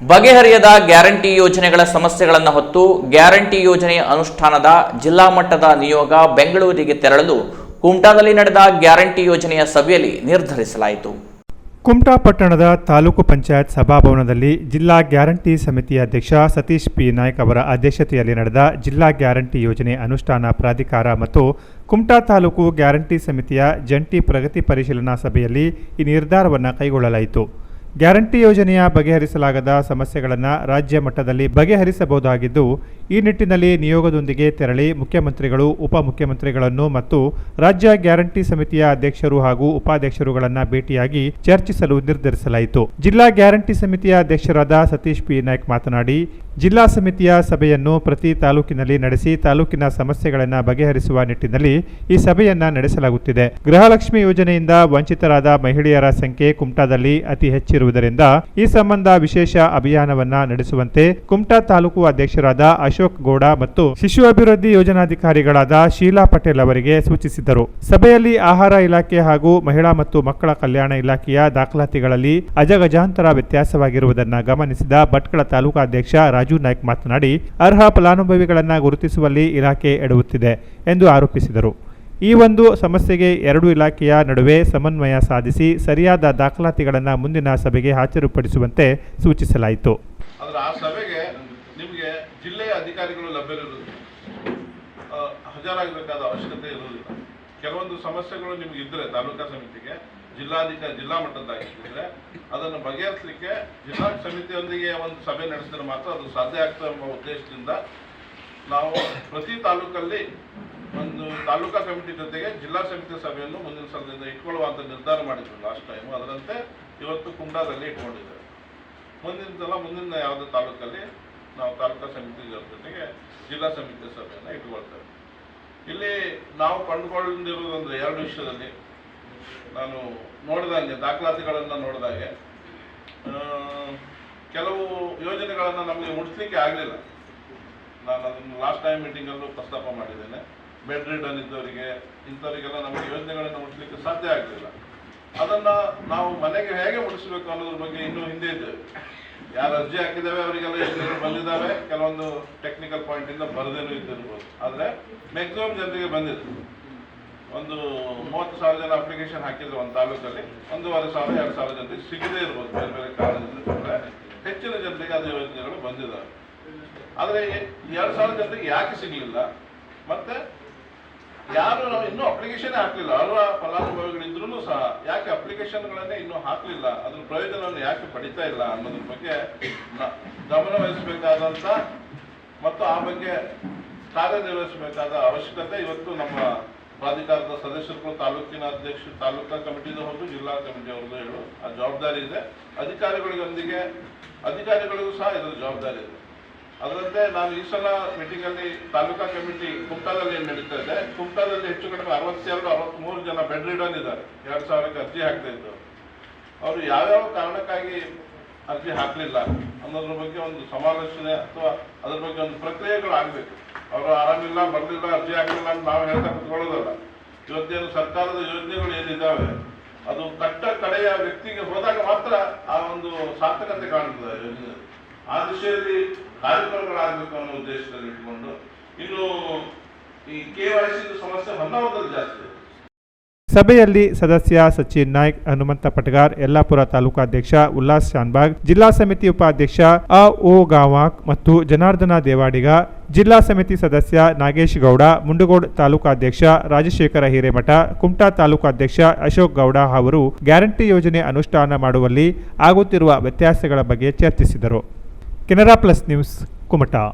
ಬಗೆಹರಿಯದ guarantee ಯೋಜನೆಗಳ ಸಮಸ್ಯೆಗಳನ್ನು ಹೊತ್ತು ಗ್ಯಾರಂಟಿ ಯೋಜನೆಯ ಅನುಷ್ಠಾನದ ಜಿಲ್ಲಾ ಮಟ್ಟದ ನಿಯೋಗ ಬೆಂಗಳೂರಿಗೆ ತೆರಳಲು ಕುಮಟಾದಲ್ಲಿ ನಡೆದ ಗ್ಯಾರಂಟಿ ಯೋಜನೆಯ ಸಭೆಯಲ್ಲಿ ನಿರ್ಧರಿಸಲಾಯಿತು. ಕುಮಟಾ ಪಟ್ಟಣದ ತಾಲೂಕು ಪಂಚಾಯತ್ ಸಭಾಭವನದಲ್ಲಿ ಜಿಲ್ಲಾ ಗ್ಯಾರಂಟಿ ಸಮಿತಿ ಅಧ್ಯಕ್ಷ ಸತೀಶ್ ಪಿ. ನಾಯ್ಕ್ ಅವರ ಅಧ್ಯಕ್ಷತೆಯಲ್ಲಿ ನಡೆದ ಜಿಲ್ಲಾ ಗ್ಯಾರಂಟಿ ಯೋಜನೆ ಅನುಷ್ಠಾನ ಪ್ರಾಧಿಕಾರ ಮತ್ತು ಕುಮಟಾ ತಾಲೂಕು ಗ್ಯಾರಂಟಿ ಸಮಿತಿಯ ಜಂಟಿ ಪ್ರಗತಿ ಪರಿಶೀಲನಾ ಸಭೆಯಲ್ಲಿ ಈ ನಿರ್ಧಾರವನ್ನು ಕೈಗೊಳ್ಳಲಾಯಿತು. ಗ್ಯಾರಂಟಿ ಯೋಜನೆಯ ಬಗೆಹರಿಸಲಾಗದ ಸಮಸ್ಯೆಗಳನ್ನು ರಾಜ್ಯ ಮಟ್ಟದಲ್ಲಿ ಬಗೆಹರಿಸಬಹುದಾಗಿದ್ದು, ಈ ನಿಟ್ಟಿನಲ್ಲಿ ನಿಯೋಗದೊಂದಿಗೆ ತೆರಳಿ ಮುಖ್ಯಮಂತ್ರಿಗಳು, ಉಪಮುಖ್ಯಮಂತ್ರಿಗಳನ್ನು ಮತ್ತು ರಾಜ್ಯ ಗ್ಯಾರಂಟಿ ಸಮಿತಿಯ ಅಧ್ಯಕ್ಷರು ಹಾಗೂ ಉಪಾಧ್ಯಕ್ಷರುಗಳನ್ನು ಭೇಟಿಯಾಗಿ ಚರ್ಚಿಸಲು ನಿರ್ಧರಿಸಲಾಯಿತು. ಜಿಲ್ಲಾ ಗ್ಯಾರಂಟಿ ಸಮಿತಿಯ ಅಧ್ಯಕ್ಷರಾದ ಸತೀಶ್ ಪಿ. ನಾಯ್ಕ್ ಮಾತನಾಡಿ ಜಿಲ್ಲಾ ಸಮಿತಿಯ ಸಭೆಯನ್ನು ಪ್ರತಿ ತಾಲೂಕಿನಲ್ಲಿ ನಡೆಸಿ ತಾಲೂಕಿನ ಸಮಸ್ಯೆಗಳನ್ನು ಬಗೆಹರಿಸುವ ನಿಟ್ಟಿನಲ್ಲಿ ಈ ಸಭೆಯನ್ನ ನಡೆಸಲಾಗುತ್ತಿದೆ. ಗೃಹಲಕ್ಷ್ಮಿ ಯೋಜನೆಯಿಂದ ವಂಚಿತರಾದ ಮಹಿಳೆಯರ ಸಂಖ್ಯೆ ಕುಮಟಾದಲ್ಲಿ ಅತಿ ಹೆಚ್ಚಿರುವುದರಿಂದ ಈ ಸಂಬಂಧ ವಿಶೇಷ ಅಭಿಯಾನವನ್ನ ನಡೆಸುವಂತೆ ಕುಮಟಾ ತಾಲೂಕು ಅಧ್ಯಕ್ಷರಾದ ಅಶೋಕ್ ಗೌಡ ಮತ್ತು ಶಿಶು ಅಭಿವೃದ್ಧಿ ಯೋಜನಾಧಿಕಾರಿಗಳಾದ ಶೀಲಾ ಪಟೇಲ್ ಅವರಿಗೆ ಸೂಚಿಸಿದರು. ಸಭೆಯಲ್ಲಿ ಆಹಾರ ಇಲಾಖೆ ಹಾಗೂ ಮಹಿಳಾ ಮತ್ತು ಮಕ್ಕಳ ಕಲ್ಯಾಣ ಇಲಾಖೆಯ ದಾಖಲಾತಿಗಳಲ್ಲಿ ಅಜಗಜಾಂತರ ವ್ಯತ್ಯಾಸವಾಗಿರುವುದನ್ನು ಗಮನಿಸಿದ ಭಟ್ಕಳ ತಾಲೂಕಾಧ್ಯಕ್ಷ ರಾಜು ನಾಯ್ಕ್ ಮಾತನಾಡಿ, ಅರ್ಹ ಫಲಾನುಭವಿಗಳನ್ನು ಗುರುತಿಸುವಲ್ಲಿ ಇಲಾಖೆ ಎಡವುತ್ತಿದೆ ಎಂದು ಆರೋಪಿಸಿದರು. ಈ ಒಂದು ಸಮಸ್ಯೆಗೆ ಎರಡು ಇಲಾಖೆಯ ನಡುವೆ ಸಮನ್ವಯ ಸಾಧಿಸಿ ಸರಿಯಾದ ದಾಖಲಾತಿಗಳನ್ನು ಮುಂದಿನ ಸಭೆಗೆ ಹಾಜರುಪಡಿಸುವಂತೆ ಸೂಚಿಸಲಾಯಿತು. ಅಧಿಕಾರಿಗಳು ಹಾಜರಾಗಬೇಕಾದ ಅವಶ್ಯಕತೆ ಇರುವುದಿಲ್ಲ ಕೆಲವೊಂದು ಸಮಸ್ಯೆಗಳು ನಿಮ್ಗೆ ಇದ್ರೆ ತಾಲೂಕಾ ಸಮಿತಿಗೆ. ಜಿಲ್ಲಾಧಿಕಾರಿ ಜಿಲ್ಲಾ ಮಟ್ಟದ್ದಾಗಿದ್ದರೆ ಅದನ್ನು ಬಗೆಹರಿಸಲಿಕ್ಕೆ ಜಿಲ್ಲಾ ಸಮಿತಿಯೊಂದಿಗೆ ಒಂದು ಸಭೆ ನಡೆಸಿದ್ರೆ ಮಾತ್ರ ಅದು ಸಾಧ್ಯ ಆಗ್ತದೆ ಎಂಬ ಉದ್ದೇಶದಿಂದ ನಾವು ಪ್ರತಿ ತಾಲೂಕಲ್ಲಿ ಒಂದು ತಾಲೂಕಾ ಕಮಿಟಿ ಜೊತೆಗೆ ಜಿಲ್ಲಾ ಸಮಿತಿ ಸಭೆಯನ್ನು ಮುಂದಿನ ಸಲದಿಂದ ಇಟ್ಕೊಳ್ಳುವಂತ ನಿರ್ಧಾರ ಮಾಡಿದ್ರು ಲಾಸ್ಟ್ ಟೈಮು ಅದರಂತೆ ಇವತ್ತು ಕುಂಡಾದಲ್ಲಿ ಇಟ್ಕೊಂಡಿದ್ದಾರೆ ಮುಂದಿನ ಸಲ ಮುಂದಿನ ಯಾವುದೇ ತಾಲೂಕಲ್ಲಿ ನಾವು ತಾಲೂಕಾ ಸಮಿತಿ ಜೊತೆಗೆ ಜಿಲ್ಲಾ ಸಮಿತಿ ಸಭೆಯನ್ನು ಇಟ್ಕೊಳ್ತೇವೆ. ಇಲ್ಲಿ ನಾವು ಕಂಡುಕೊಂಡಿರುವುದಂದ್ರೆ ಎರಡು ವಿಷಯದಲ್ಲಿ. ನಾನು ನೋಡಿದಂಗೆ ದಾಖಲಾತಿಗಳನ್ನು ನೋಡಿದಾಗೆ ಕೆಲವು ಯೋಜನೆಗಳನ್ನು ನಮಗೆ ಮುಟ್ಲಿಕ್ಕೆ ಆಗಲಿಲ್ಲ. ನಾನು ಅದನ್ನು ಲಾಸ್ಟ್ ಟೈಮ್ ಮೀಟಿಂಗಲ್ಲೂ ಪ್ರಸ್ತಾಪ ಮಾಡಿದ್ದೇನೆ. ಬೆಡ್ ರಿಡನ್ ಇದ್ದವರಿಗೆ, ಇಂಥವರಿಗೆಲ್ಲ ನಮಗೆ ಯೋಜನೆಗಳನ್ನು ಮುಟ್ಲಿಕ್ಕೆ ಸಾಧ್ಯ ಆಗಲಿಲ್ಲ. ಅದನ್ನ ನಾವು ಮನೆಗೆ ಹೇಗೆ ಮುಡಿಸಬೇಕು ಅನ್ನೋದ್ರ ಬಗ್ಗೆ ಇನ್ನೂ ಹಿಂದೆ ಇದ್ದೇವೆ ಯಾರು ಅರ್ಜಿ ಹಾಕಿದ್ದೇವೆ ಅವರಿಗೆಲ್ಲ ಯೋಜನೆಗಳು ಬಂದಿದ್ದಾವೆ. ಕೆಲವೊಂದು ಟೆಕ್ನಿಕಲ್ ಪಾಯಿಂಟ್ ಇಂದ ಬರದೇನೂ ಇದ್ದಿರ್ಬೋದು. ಆದರೆ ಮ್ಯಾಕ್ಸಿಮಮ್ ಜನರಿಗೆ ಬಂದಿದೆ. ಒಂದು ಮೂವತ್ತು ಸಾವಿರ ಜನ ಅಪ್ಲಿಕೇಶನ್ ಹಾಕಿದ್ರು ಒಂದು ತಾಲೂಕಲ್ಲಿ. ಒಂದೂವರೆ ಸಾವಿರ, ಎರಡು ಸಾವಿರ ಜನರಿಗೆ ಸಿಗದೇ ಇರ್ಬೋದು. ಬೇರೆ ಬೇರೆ ಕಾರಣದಿಂದ ಬಿಟ್ರೆ ಹೆಚ್ಚಿನ ಜನರಿಗೆ ಅದು ಯೋಜನೆಗಳು ಬಂದಿದ್ದಾವೆ ಆದರೆ ಎರಡು ಸಾವಿರ ಜನರಿಗೆ ಯಾಕೆ ಸಿಗಲಿಲ್ಲ? ಮತ್ತೆ ಯಾರು ಇನ್ನೂ ಅಪ್ಲಿಕೇಶನ್ ಹಾಕಲಿಲ್ಲ. ಅರ್ಹ ಫಲಾನುಭವಿಗಳಿದ್ರು ಸಹ ಯಾಕೆ ಅಪ್ಲಿಕೇಶನ್ಗಳನ್ನೇ ಇನ್ನೂ ಹಾಕಲಿಲ್ಲ? ಅದ್ರ ಪ್ರಯೋಜನವನ್ನು ಯಾಕೆ ಪಡಿತಾ ಇಲ್ಲ ಅನ್ನೋದ್ರ ಬಗ್ಗೆ ಗಮನ ವಹಿಸಬೇಕಾದಂಥ ಮತ್ತು ಆ ಬಗ್ಗೆ ಕಾರ್ಯನಿರ್ವಹಿಸಬೇಕಾದ ಅವಶ್ಯಕತೆ ಇವತ್ತು ನಮ್ಮ ಪ್ರಾಧಿಕಾರದ ಸದಸ್ಯರುಗಳು, ತಾಲೂಕಿನ ಅಧ್ಯಕ್ಷ ತಾಲೂಕಾ ಕಮಿಟಿದು ಹೌದು ಜಿಲ್ಲಾ ಕಮಿಟಿ ಅವ್ರದ್ದು ಹೇಳು ಆ ಜವಾಬ್ದಾರಿ ಇದೆ. ಅಧಿಕಾರಿಗಳಿಗೊಂದಿಗೆ, ಅಧಿಕಾರಿಗಳಿಗೂ ಸಹ ಇದರ ಜವಾಬ್ದಾರಿ ಇದೆ. ಅದರಂತೆ ನಾನು ಈ ಸಲ ಮೀಟಿಂಗ್ ಅಲ್ಲಿ ತಾಲೂಕಾ ಕಮಿಟಿ ಕುಮಟಾದಲ್ಲಿ ಏನು ನಡೀತಾ ಇದೆ, ಕುಮಟಾದಲ್ಲಿ ಹೆಚ್ಚು ಕಡಿಮೆ ಅರವತ್ತೆರಡು ಅರವತ್ತ್ಮೂರು ಜನ ಬೆಡ್ ರಿಡನ್ ಇದ್ದಾರೆ. ಎರಡ್ ಸಾವಿರಕ್ಕೆ ಅರ್ಜಿ ಹಾಕ್ತಾ ಇದ್ದರು ಅವರು ಯಾವ್ಯಾವ ಕಾರಣಕ್ಕಾಗಿ ಅರ್ಜಿ ಹಾಕಲಿಲ್ಲ ಅನ್ನೋದ್ರ ಬಗ್ಗೆ ಒಂದು ಸಮಾಲೋಚನೆ ಅಥವಾ ಅದ್ರ ಬಗ್ಗೆ ಒಂದು ಪ್ರಕ್ರಿಯೆಗಳು ಆಗ್ಬೇಕು. ಅವರು ಆರಾಮಿಲ್ಲ, ಬರಲಿಲ್ಲ, ಅರ್ಜಿ ಹಾಕಲಿಲ್ಲ ಅಂತ ನಾವು ಹೇಳ್ತಾ ಕುತ್ಕೊಳ್ಳೋದಲ್ಲ. ಇವತ್ತೇನು ಸರ್ಕಾರದ ಯೋಜನೆಗಳು ಏನಿದ್ದಾವೆ, ಅದು ಕಟ್ಟ ಕಡೆಯ ವ್ಯಕ್ತಿಗೆ ಹೋದಾಗ ಮಾತ್ರ ಆ ಒಂದು ಸಾರ್ಥಕತೆ ಕಾಣುತ್ತದೆ ಯೋಜನೆ ಆ ದಿಶೆಯಲ್ಲಿ ಕಾರ್ಯಕ್ರಮಗಳಾಗಬೇಕು ಅನ್ನೋ ಉದ್ದೇಶದಲ್ಲಿ ಇಟ್ಕೊಂಡು, ಇನ್ನು ಈ ಕೆ ವೈ ಸಿ ಸಮಸ್ಯೆ ಹೊನ್ನಾವರದಲ್ಲಿ ಜಾಸ್ತಿ ಸಭೆಯಲ್ಲಿ ಸದಸ್ಯ ಸಚಿನ್ ನಾಯ್ಕ್, ಹನುಮಂತ ಪಟಗಾರ್, ಯಲ್ಲಾಪುರ ತಾಲೂಕಾಧ್ಯಕ್ಷ ಉಲ್ಲಾಸ್ ಶಾನ್ಬಾಗ್, ಜಿಲ್ಲಾ ಸಮಿತಿ ಉಪಾಧ್ಯಕ್ಷ ಅ ಓ ಗಾವಾಕ್ ಮತ್ತು ಜನಾರ್ದನ ದೇವಾಡಿಗ, ಜಿಲ್ಲಾ ಸಮಿತಿ ಸದಸ್ಯ ನಾಗೇಶ್ ಗೌಡ, ಮುಂಡಗೋಡ್ ತಾಲೂಕಾಧ್ಯಕ್ಷ ರಾಜಶೇಖರ ಹಿರೇಮಠ, ಕುಮಟಾ ತಾಲೂಕಾಧ್ಯಕ್ಷ ಅಶೋಕ್ ಗೌಡ ಅವರು ಗ್ಯಾರಂಟಿ ಯೋಜನೆ ಅನುಷ್ಠಾನ ಮಾಡುವಲ್ಲಿ ಆಗುತ್ತಿರುವ ವ್ಯತ್ಯಾಸಗಳ ಬಗ್ಗೆ ಚರ್ಚಿಸಿದರು. Canara plus news, Kumta.